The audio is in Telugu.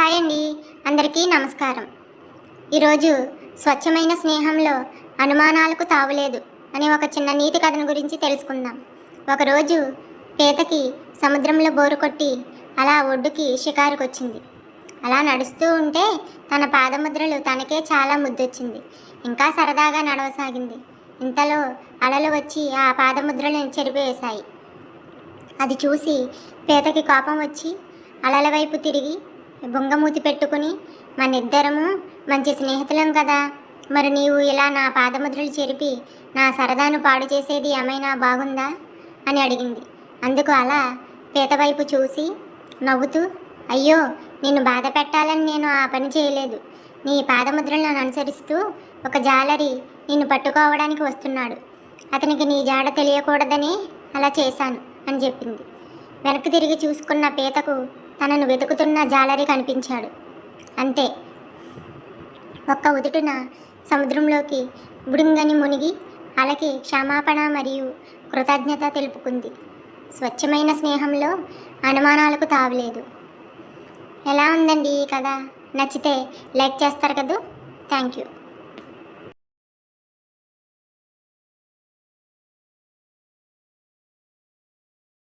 హాయ్ అండి. అందరికీ నమస్కారం. ఈరోజు స్వచ్ఛమైన స్నేహంలో అనుమానాలకు తావులేదు అనే ఒక చిన్న నీతి కథను గురించి తెలుసుకుందాం. ఒకరోజు పీతకి సముద్రంలో బోరు కొట్టి అలా ఒడ్డుకి షికారుకు వచ్చింది అలా నడుస్తూ ఉంటే తన పాదముద్రలు తనకే చాలా ముద్దొచ్చింది. ఇంకా సరదాగా నడవసాగింది. ఇంతలో అలలు వచ్చి ఆ పాదముద్రలను చెరిపేశాయి అది చూసి పీతకి కోపం వచ్చి అలల వైపు తిరిగి బొంగమూతి పెట్టుకుని మనిద్దరము మంచి స్నేహితులం కదా. మరి నీవు ఇలా నా పాదముద్రలు చెరిపి నా సరదాను పాడు చేసేది ఏమైనా బాగుందా? అని అడిగింది. అందుకు అలా పీతవైపు చూసి నవ్వుతూ అయ్యో నిన్ను బాధ పెట్టాలని నేను ఆ పని చేయలేదు. నీ పాదముద్రలను అనుసరిస్తూ ఒక జాలరి నిన్ను పట్టుకోవడానికి వస్తున్నాడు. అతనికి నీ జాడ తెలియకూడదని అలా చేశాను అని చెప్పింది. వెనక్కి తిరిగి చూసుకున్న పీతకు తనను వెతుకుతున్న జాలరి కనిపించాడు. అంతే. ఒక్క ఉదుటున సముద్రంలోకి బుడుంగని మునిగి అలకి క్షమాపణ మరియు కృతజ్ఞత తెలుపుకుంది. స్వచ్ఛమైన స్నేహంలో అనుమానాలకు తావలేదు. ఎలా ఉందండి ఈ కథ? నచ్చితే లైక్ చేస్తారు కదూ? Thank you.